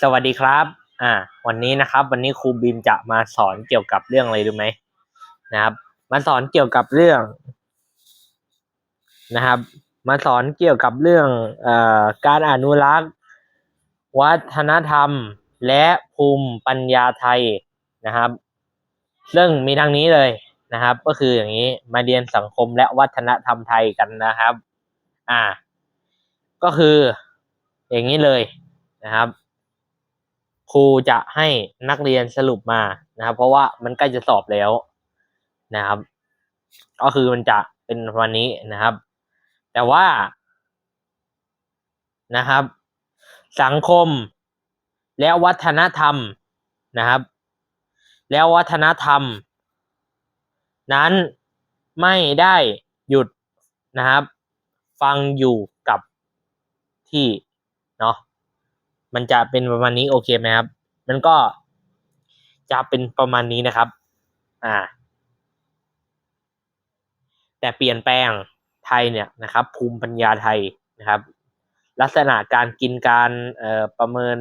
สวัสดีครับ อ่า วันนี้นะครับ วันนี้ครูบิมจะมาสอนเกี่ยวกับเรื่องอะไรรู้ไหมนะครับ มาสอนเกี่ยวกับเรื่อง นะครับ มาสอนเกี่ยวกับเรื่องเอ่อการอนุรักษ์ วัฒนธรรม และภูมิปัญญาไทยนะครับ ซึ่งมีดังนี้เลยนะครับ ก็คืออย่างนี้มาเรียนสังคมและวัฒนธรรมไทยกันนะครับ อ่า ก็คือ อย่างนี้เลยนะครับ ครูจะให้นักเรียนสรุปมานะครับ เพราะว่ามันใกล้จะสอบแล้วนะครับ ก็คือมันจะเป็นวันนี้นะครับ แต่ว่านะครับ สังคมและวัฒนธรรมนะครับ แล้ววัฒนธรรม นั้นไม่ได้หยุดนะครับ ฟังอยู่กับที่เนาะ มันจะเป็นประมาณนี้โอเคไหมครับ มันก็จะเป็นประมาณนี้นะครับ อ่า แต่เปลี่ยนแปลงไทยเนี่ยนะครับ ภูมิปัญญาไทยนะครับ ลักษณะการกินการเอ่อประเมิน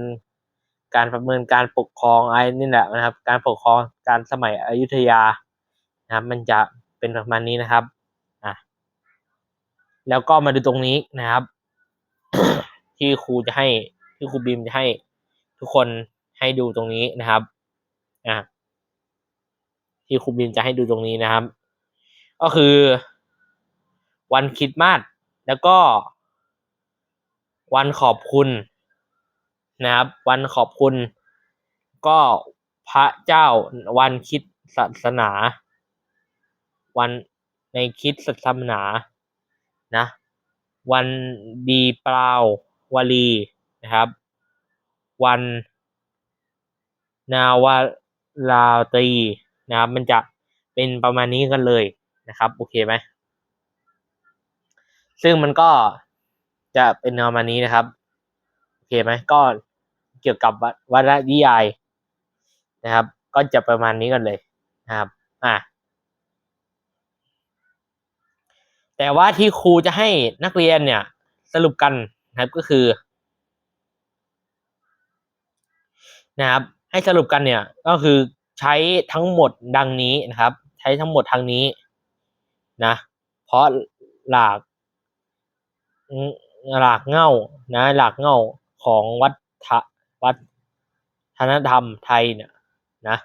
การประเมินการปกครองอะไรนี่แหละนะครับ การปกครองการสมัยอยุธยานะครับ มันจะเป็นประมาณนี้นะครับอะแล้วก็มาดูตรงนี้นะครับ ที่ครูจะให้ ที่ครูบีมจะให้ทุกคนให้ดูตรงนี้นะครับอะที่ครูบีมจะให้ดูตรงนี้นะครับ ก็คือ วันคริดมาสแล้วก็ วันขอบคุณนะครับ วันขอบคุณ ก็พระเจ้าวันคิดศาสนา วันในคิดศาสนานะ วันดีเปล่าวลี นะครับ วันนาวาราตรีนะครับ มันจะเป็นประมาณนี้กันเลยนะครับ โอเคไหมซึ่งมันก็จะเป็นประมาณนี้นะครับ โอเคไหมก็เกี่ยวกับวรรณนิยายนะครับ ก็จะประมาณนี้กันเลยนะครับอะแต่ว่าที่ครูจะให้นักเรียนเนี่ยสรุปกันนะครับก็คือ นะครับ ให้สรุปกันเนี่ยก็คือใช้ทั้งหมดดังนี้นะครับ ใช้ทั้งหมดทางนี้นะ เพราะหลากหลากเง่านะหลากเง่าของวัฒวัฒนธรรมไทยเนี่ยนะ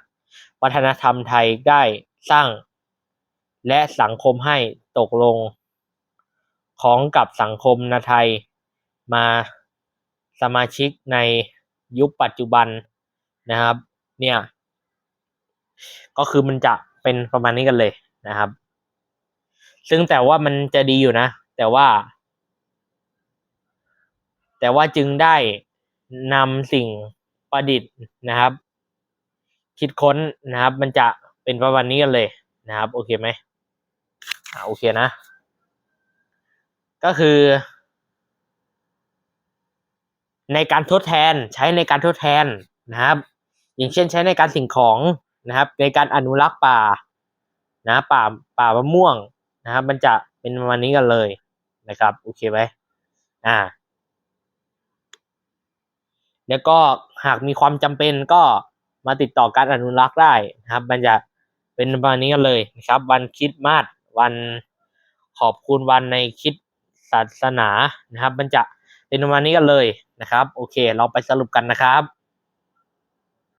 วัฒนธรรมไทยได้สร้าง และสังคมให้ตกลง ของกับสังคมนาไทยมาสมาชิกในยุคปัจจุบัน นะครับ เนี่ย ก็คือมันจะเป็นประมาณนี้กันเลยนะครับ ซึ่งแต่ว่ามันจะดีอยู่นะ แต่ว่า แต่ว่าจึงได้นำสิ่งประดิษฐ์นะครับ คิดค้นนะครับ มันจะเป็นประมาณนี้กันเลยนะครับ โอเคไหมอ่าโอเคนะ ก็คือในการทดแทนใช้ในการทดแทนนะครับ อย่างเช่นใช้ในการสิ่งของนะครับ ในการอนุรักษ์ป่านะป่าป่ามะม่วงนะครับ มันจะเป็นประมาณนี้กันเลยนะครับโอเคไหมอ่า แล้วก็หากมีความจำเป็นก็มาติดต่อการอนุรักษ์ได้นะครับ มันจะเป็นประมาณนี้กันเลยนะครับ วันคริดมาสวันขอบคุณวันในคริดศาสนานะครับ มันจะเป็นประมาณนี้กันเลยนะครับ โอเค เราไปสรุปกันนะครับ